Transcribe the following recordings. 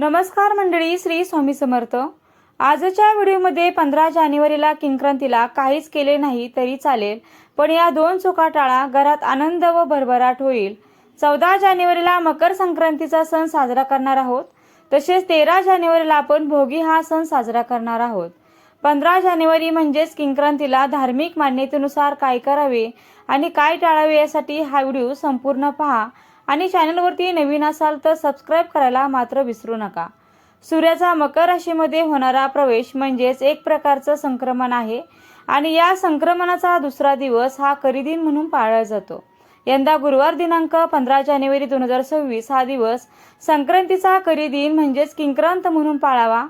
नमस्कार मंडळी श्री स्वामी समर्थ. आजच्या व्हिडिओमध्ये पंधरा जानेवारीला किंक्रांतीला काहीच केले नाही तरी चालेल पण या दोन चुका टाळा घरात आनंद व भरभराट होईल. चौदा जानेवारीला मकर संक्रांतीचा सण साजरा करणार आहोत. तसेच तेरा जानेवारीला आपण भोगी हा सण साजरा करणार आहोत. पंधरा जानेवारी म्हणजेच किंक्रांतीला धार्मिक मान्यतेनुसार काय करावे आणि काय टाळावे यासाठी हा व्हिडिओ संपूर्ण पहा. आणि चॅनलवरती नवीन असाल तर सबस्क्राईब करायला मात्र विसरू नका. सूर्याचा मकर राशीमध्ये होणारा प्रवेश म्हणजेच एक प्रकारचं संक्रमण आहे आणि या संक्रमणाचा दुसरा दिवस हा करीदिन म्हणून पाळला जातो. यंदा गुरुवार दिनांक पंधरा जानेवारी दोन हजार सव्वीस हा दिवस संक्रांतीचा करीदिन म्हणजेच किंक्रांत म्हणून पाळावा.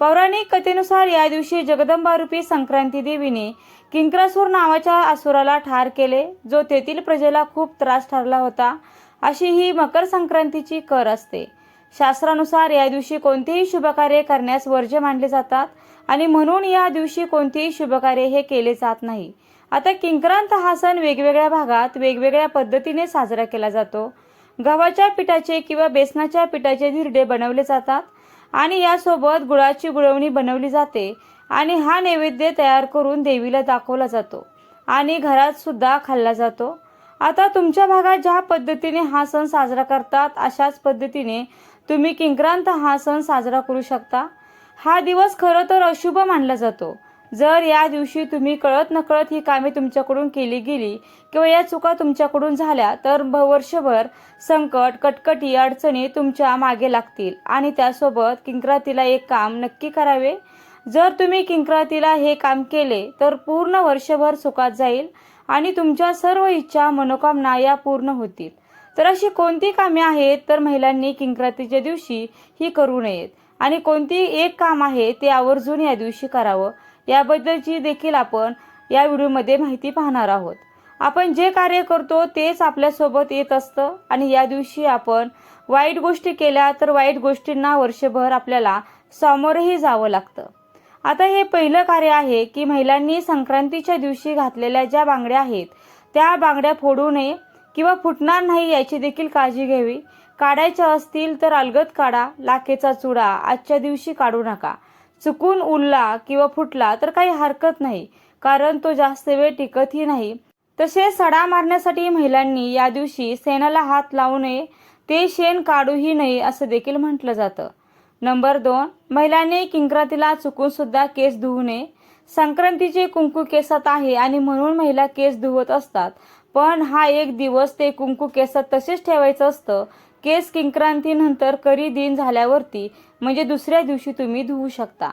पौराणिक कथेनुसार या दिवशी जगदंबारूपी संक्रांती देवीने किंक्रासूर नावाच्या असुराला ठार केले जो तेथील प्रजेला खूप त्रास ठरला होता. अशी ही मकर संक्रांतीची कर असते. शास्त्रानुसार या दिवशी कोणतेही शुभकार्य करण्यास वर्ज्य मानले जातात आणि म्हणून या दिवशी कोणतेही शुभकार्य हे केले जात नाही. आता किंक्रांत हा सण वेगवेगळ्या भागात वेगवेगळ्या पद्धतीने साजरा केला जातो. गव्हाच्या पिठाचे किंवा बेसनाच्या पिठाचे धिरडे बनवले जातात आणि यासोबत गुळाची गुळवणी बनवली जाते आणि हा नैवेद्य तयार करून देवीला दाखवला जातो आणि घरात सुद्धा खाल्ला जातो. आता तुमच्या भागात ज्या पद्धतीने हा सण साजरा करतात अशाच पद्धतीने तुम्ही किंक्रांत हा सण साजरा करू शकता. हा दिवस खरं तर अशुभ मानला जातो. जर या दिवशी तुम्ही कळत नकळत ही कामे तुमच्याकडून केली गेली किंवा या चुका तुमच्याकडून झाल्या तर वर्षभर संकट कटकटी अडचणी तुमच्या मागे लागतील आणि त्यासोबत किंक्रांतीला एक काम नक्की करावे. जर तुम्ही किंक्रांतीला हे काम केले तर पूर्ण वर्षभर सुखात जाईल. आणि तुमच्या सर्व इच्छा मनोकामना या पूर्ण होतील. तर अशी कोणती कामे आहेत तर महिलांनी किंक्रातीच्या दिवशी ही करू नयेत. आणि कोणती एक काम आहे ते आवर्जून या दिवशी करावं याबद्दलची देखील आपण या व्हिडिओमध्ये माहिती पाहणार आहोत. आपण जे कार्य करतो तेच आपल्यासोबत येत असतं आणि या दिवशी आपण वाईट गोष्टी केल्या तर वाईट गोष्टींना वर्षभर आपल्याला सामोरंही जावं लागतं. आता हे पहिलं कार्य आहे की महिलांनी संक्रांतीच्या दिवशी घातलेल्या ज्या बांगड्या आहेत त्या बांगड्या फोडू नये किंवा फुटणार नाही याची देखील काळजी घ्यावी. काढायच्या असतील तर अलगद काढा लाखेचा चुडा आजच्या दिवशी काढू नका. चुकून उरला किंवा फुटला तर काही हरकत नाही कारण तो जास्त वेळ टिकतही नाही. तसेच सडा मारण्यासाठी महिलांनी या दिवशी शेणाला हात लावू नये ते शेण काढूही नये असं देखील म्हटलं जातं. नंबर दोन महिलांनी किंक्रांतीला चुकून सुद्धा केस धुवू नये. संक्रांतीचे कुंकू केसात आहे आणि म्हणून महिला केस धुवत असतात. पण हा एक दिवस ते कुंकू केसात तसेच ठेवायचं असतं. केस किंक्रांतीनंतर करी दिन झाल्यावरती म्हणजे दुसऱ्या दिवशी तुम्ही धुवू शकता.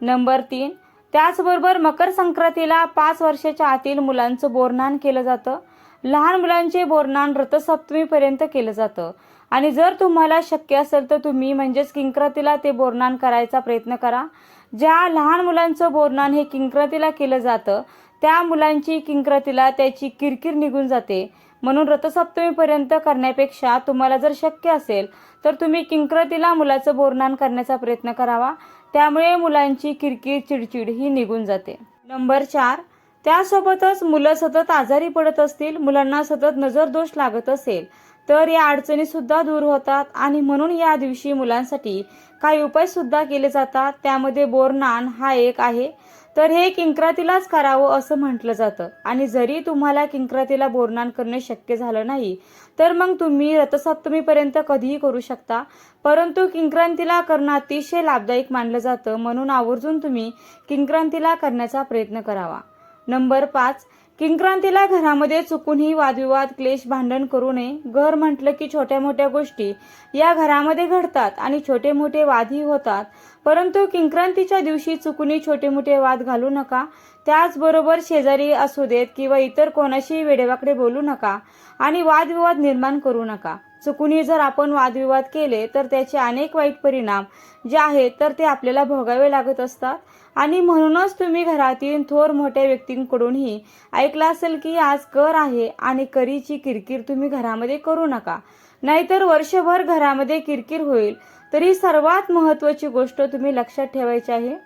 नंबर तीन त्याचबरोबर मकर संक्रांतीला पाच वर्षाच्या आतील मुलांचं बोरनान केलं जातं. लहान मुलांचे बोरनान रथसप्तमीपर्यंत केलं जातं. आणि जर तुम्हाला शक्य असेल तर तुम्ही म्हणजेच किंक्रातीला ते बोरनान करायचा प्रयत्न करा. ज्या लहान मुलांचं बोरनान हे किंक्रातीला केलं जातं त्या मुलांची किंक्रातीला त्याची किरकिर निघून जाते. म्हणून रथसप्तमीपर्यंत करण्यापेक्षा तुम्हाला जर शक्य असेल तर तुम्ही किंक्रातीला मुलाचं बोरनान करण्याचा प्रयत्न करावा. त्यामुळे मुलांची किरकिर चिडचिड ही निघून जाते. नंबर चार त्यासोबतच मुलं सतत आजारी पडत असतील मुलांना सतत नजर दोष लागत असेल तर या अडचणी सुद्धा दूर होतात आणि म्हणून या दिवशी मुलांसाठी काही उपाय सुद्धा केले जातात. त्यामध्ये बोरनान हा एक आहे. तर हे किंक्रातीलाच करावं असं म्हटलं जातं. आणि जरी तुम्हाला किंक्रातीला बोरनान करणे शक्य झालं नाही तर मग तुम्ही रथसप्तमीपर्यंत कधीही करू शकता. परंतु किंक्रांतीला करणं अतिशय लाभदायक मानलं जातं. म्हणून आवर्जून तुम्ही किंक्रांतीला करण्याचा प्रयत्न करावा. नंबर पाच किंक्रांतीला घरामध्ये चुकूनही वादविवाद क्लेश भांडण करू नये. घर म्हटलं की छोट्या मोठ्या गोष्टी या घरामध्ये घडतात आणि छोटे मोठे वादही होतात. परंतु किंक्रांतीच्या दिवशी चुकूनही छोटे मोठे वाद घालू नका. त्याचबरोबर शेजारी असू देत किंवा इतर कोणाशीही वेडेवाकडे बोलू नका आणि वादविवाद निर्माण करू नका. चुकूनही जर आपण वादविवाद केले तर त्याचे अनेक वाईट परिणाम जे आहेत तर ते आपल्याला भोगावे लागत असतात. आणि म्हणूनच तुम्ही घरातील थोर मोठ्या व्यक्तींकडूनही ऐकलं असेल की आज कर आहे आणि करीची किरकिर तुम्ही घरामध्ये करू नका. नाहीतर वर्षभर घरामध्ये किरकिर होईल. तरी सर्वात महत्त्वाची गोष्ट तुम्ही लक्षात ठेवायची आहे.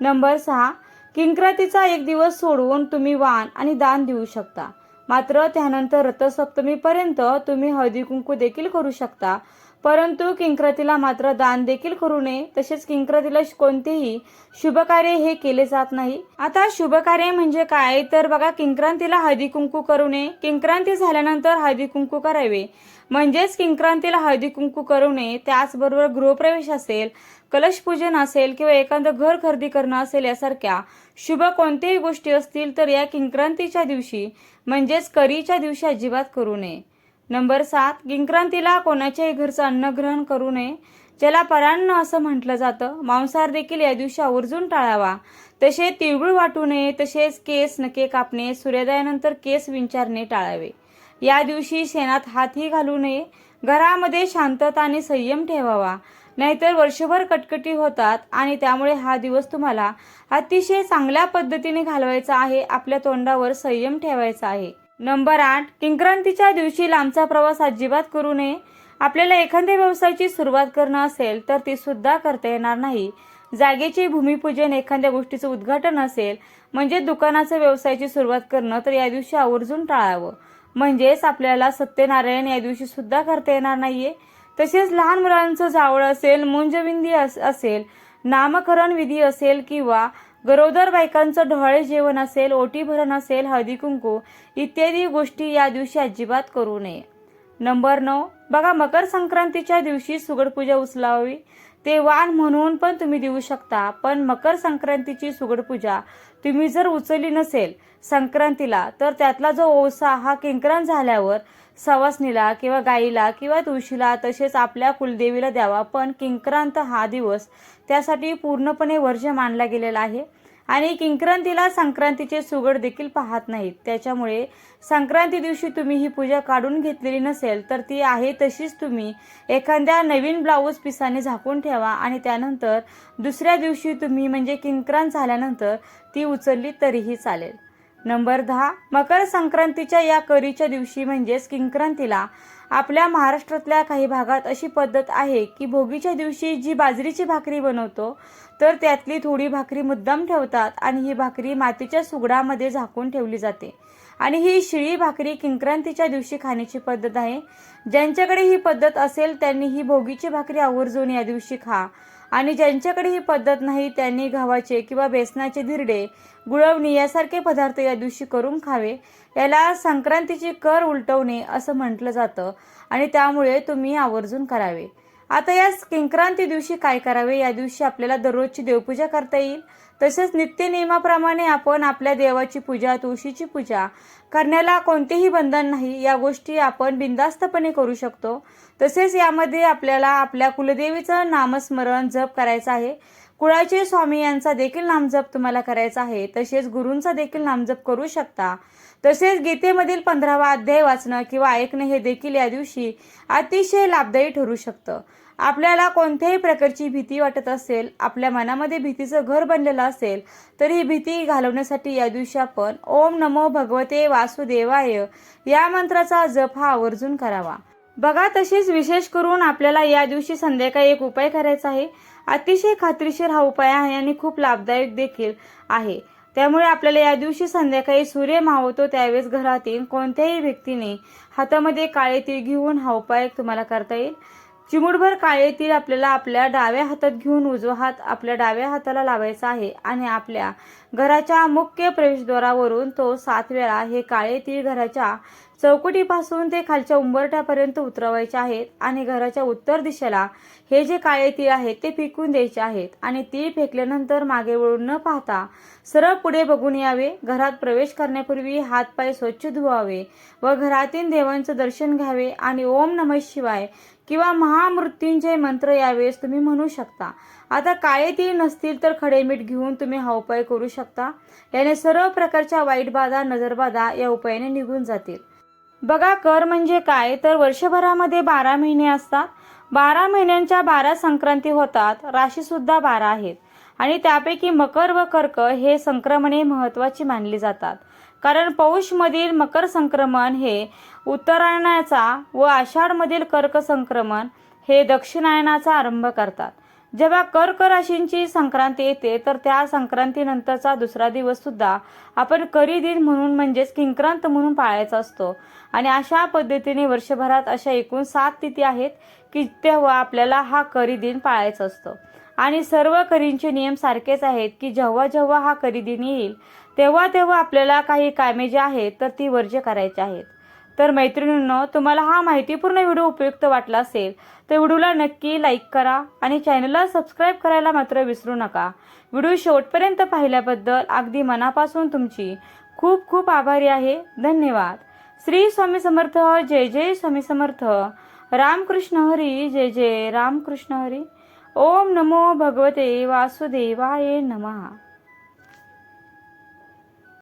नंबर सहा किंक्रातीचा एक दिवस सोडवून तुम्ही वाण आणि दान देऊ शकता. मात्र त्यानंतर रथसप्तमीपर्यंत तुम्ही हळदी कुंकू देखील करू शकता. परंतु किंक्रतीला मात्र दान देखील करू नये. तसेच किंक्रतीला कोणतेही शुभकार्य हे केले जात नाही. आता शुभकार्य म्हणजे काय? तर बघा किंक्रांतीला हळदी कुंकू करू नये. किंक्रांती झाल्यानंतर हळदी कुंकू करावे. म्हणजेच किंक्रांतीला हळदी कुंकू करू नये. त्याचबरोबर गृहप्रवेश असेल कलश पूजन असेल किंवा एखादं घर खरेदी करणं असेल यासारख्या शुभ कोणत्याही गोष्टी असतील तर या किंक्रांतीच्या दिवशी म्हणजेच करीच्या दिवशी अजिबात करू नये. नंबर सात गिंक्रांतीला कोणाच्याही घरचं अन्न ग्रहण करू नये ज्याला परान्न असं म्हटलं जातं. मांसाहार देखील या दिवशी आवर्जून टाळावा. तसे तिळगुळ वाटू नये तसेच केस नके कापणे सूर्योदयानंतर केस विंचारणे टाळावे. या दिवशी शेणात हातही घालू नये. घरामध्ये शांतता आणि संयम ठेवावा. नाहीतर वर्षभर कटकटी होतात आणि त्यामुळे हा दिवस तुम्हाला अतिशय चांगल्या पद्धतीने घालवायचा आहे. आपल्या तोंडावर संयम ठेवायचा आहे. नंबर आठ किंक्रांतीच्या दिवशी लांबचा प्रवास अजिबात करू नये. आपल्याला एखाद्या व्यवसायाची सुरुवात करणं असेल तर ती सुद्धा करता येणार नाही. जागेचे भूमिपूजन एखाद्या गोष्टीचं उद्घाटन असेल म्हणजे दुकानाचं व्यवसायाची सुरुवात करणं तर या दिवशी आवर्जून टाळावं. म्हणजेच आपल्याला सत्यनारायण या दिवशी सुद्धा करता येणार नाहीये. तसेच लहान मुलांचं जावळ असेल मुंजविंदी अस- असेल नामकरण विधी असेल किंवा गरोदर बायकांचं ढोळे जेवण असेल ओटी भरण असेल हळदी कुंकू इत्यादी गोष्टी या दिवशी अजिबात करू नये. नंबर नऊ बघा मकर संक्रांतीच्या दिवशी सुगडपूजा उचलावी. ते वाण म्हणून पण तुम्ही देऊ शकता पण मकर संक्रांतीची सुगडपूजा तुम्ही जर उचलली नसेल संक्रांतीला तर त्यातला जो ओसा हा किंक्रांत झाल्यावर सवासनीला किंवा गाईला किंवा तुळशीला तसेच आपल्या कुलदेवीला द्यावा. पण किंक्रांत हा दिवस त्यासाठी पूर्णपणे वर्ज्य मानला गेलेला आहे. आणि किंक्रांतीला संक्रांतीचे सुगड देखील पाहत नाहीत. त्याच्यामुळे संक्रांती दिवशी तुम्ही ही पूजा काढून घेतलेली नसेल तर ती आहे तशीच तुम्ही. एखाद्या नवीन ब्लाऊज पिसाने झाकून ठेवा आणि त्यानंतर दुसऱ्या दिवशी तुम्ही म्हणजे किंक्रांत झाल्यानंतर ती उचलली तरीही चालेल. नंबर दहा मकर संक्रांतीच्या या करीच्या दिवशी म्हणजेच किंक्रांतीला आपल्या महाराष्ट्रातल्या काही भागात अशी पद्धत आहे की भोगीच्या दिवशी जी बाजरीची भाकरी बनवतो तर त्यातली थोडी भाकरी मुद्दाम ठेवतात आणि ही भाकरी मातीच्या सुगडामध्ये झाकून ठेवली जाते. आणि ही शिळी भाकरी किंक्रांतीच्या दिवशी खाण्याची पद्धत आहे. ज्यांच्याकडे ही पद्धत असेल त्यांनी ही भोगीची भाकरी आवर्जून या दिवशी खा. आणि ज्यांच्याकडे ही पद्धत नाही त्यांनी गव्हाचे किंवा बेसनाचे धिरडे गुळवणी यासारखे पदार्थ या दिवशी करून खावे. याला संक्रांतीची कर उलटवणे असं म्हटलं जातं आणि त्यामुळे तुम्ही आवर्जून करावे. आता या किंक्रांती दिवशी काय करावे? या दिवशी आपल्याला दररोजची देवपूजा करता येईल. तसेच नित्य नियमाप्रमाणे आपण आपल्या देवाची पूजा तुळशीची पूजा करण्याला कोणतेही बंधन नाही या गोष्टी आपण बिंदास्तपणे करू शकतो. तसेच यामध्ये आपल्याला आपल्या कुलदेवीचं नामस्मरण जप करायचं आहे. कुळाचे स्वामी यांचा देखील नामजप तुम्हाला करायचा आहे. तसेच गुरूंचा देखील नामजप करू शकता. तसेच गीतेमधील पंधरावा अध्याय वाचणं किंवा ऐकणं हे देखील या दिवशी अतिशय लाभदायी ठरू शकतं. आपल्याला कोणत्याही प्रकारची भीती वाटत असेल आपल्या मनामध्ये भीतीचं घर बनलेलं असेल तर ही भीती घालवण्यासाठी या दिवशी आपण ओम नमो भगवते वासुदेवाय या मंत्राचा जप हा आवर्जून करावा. बघा तशीच विशेष करून आपल्याला या दिवशी संध्याकाळी एक उपाय करायचा आहे. अतिशय खात्रीशीर हा उपाय आहे आणि खूप लाभदायक देखील आहे. त्यामुळे आपल्याला या दिवशी संध्याकाळी सूर्य मावतो त्यावेळेस घरातील कोणत्याही व्यक्तीने हातामध्ये काळे तीळ घेऊन हा उपाय तुम्हाला करता येईल. चिमुटभर काळे तीळ आपल्याला आपल्या डाव्या हातात घेऊन उजवा हात आपल्या डाव्या हाताला लावायचा आहे आणि आपल्या घराच्या मुख्य प्रवेशद्वारावरून तो सात वेळा हे काळे तीळ घराच्या चौकटीपासून ते खालच्या उंबरठ्यापर्यंत उतरवायचे आहेत आणि घराच्या उत्तर दिशेला हे जे काळे तीळ आहेत ते फेकून द्यायचे आहेत. आणि तीळ फेकल्यानंतर मागे वळून न पाहता सरळ पुढे बघून यावे. घरात प्रवेश करण्यापूर्वी हातपाय स्वच्छ धुवावे व घरातील देवांचं दर्शन घ्यावे आणि ओम नमः शिवाय किंवा महामृत्यूंजय मंत्र यावेळेस तुम्ही म्हणू शकता. आता काळे तीळ नसतील तर खडे मीठ घेऊन तुम्ही हा उपाय करू शकता. याने सर्व प्रकारच्या वाईट बाधा नजरबाधा या उपायाने निघून जातील. बघा कर म्हणजे काय? तर वर्षभरामध्ये बारा महिने असतात. बारा महिन्यांच्या बारा संक्रांती होतात. राशीसुद्धा बारा आहेत. आणि त्यापैकी मकर व कर्क हे संक्रमणे महत्वाची मानली जातात. कारण पौषमधील मकर संक्रमण हे उत्तरायणाचा व आषाढमधील कर्क संक्रमण हे दक्षिणायनाचा आरंभ करतात. जेव्हा कर्क राशींची संक्रांती येते तर त्या संक्रांतीनंतरचा दुसरा दिवस सुद्धा आपण करी दिन म्हणून म्हणजेच किंक्रांत म्हणून पाळायचा असतो. आणि अशा पद्धतीने वर्षभरात अशा एकूण सात तिथी आहेत की तेव्हा आपल्याला हा करी दिन पाळायचा असतो. आणि सर्व करींचे नियम सारखेच आहेत की जेव्हा जेव्हा हा करी दिन येईल तेव्हा तेव्हा आपल्याला काही कामे जी आहेत तर ती वर्ज्य करायची आहेत. तर मैत्रिणींनो तुम्हाला हा माहितीपूर्ण व्हिडिओ उपयुक्त वाटला असेल तर व्हिडिओला नक्की लाईक करा आणि चॅनलला सबस्क्राईब करायला मात्र विसरू नका. व्हिडिओ शेवटपर्यंत पाहिल्याबद्दल अगदी मनापासून तुमची खूप खूप आभारी आहे. धन्यवाद. श्री स्वामी समर्थ जय जय स्वामी समर्थ. रामकृष्ण हरी जय जय रामकृष्ण हरी. ओम नमो भगवते वासुदेवाय नमः.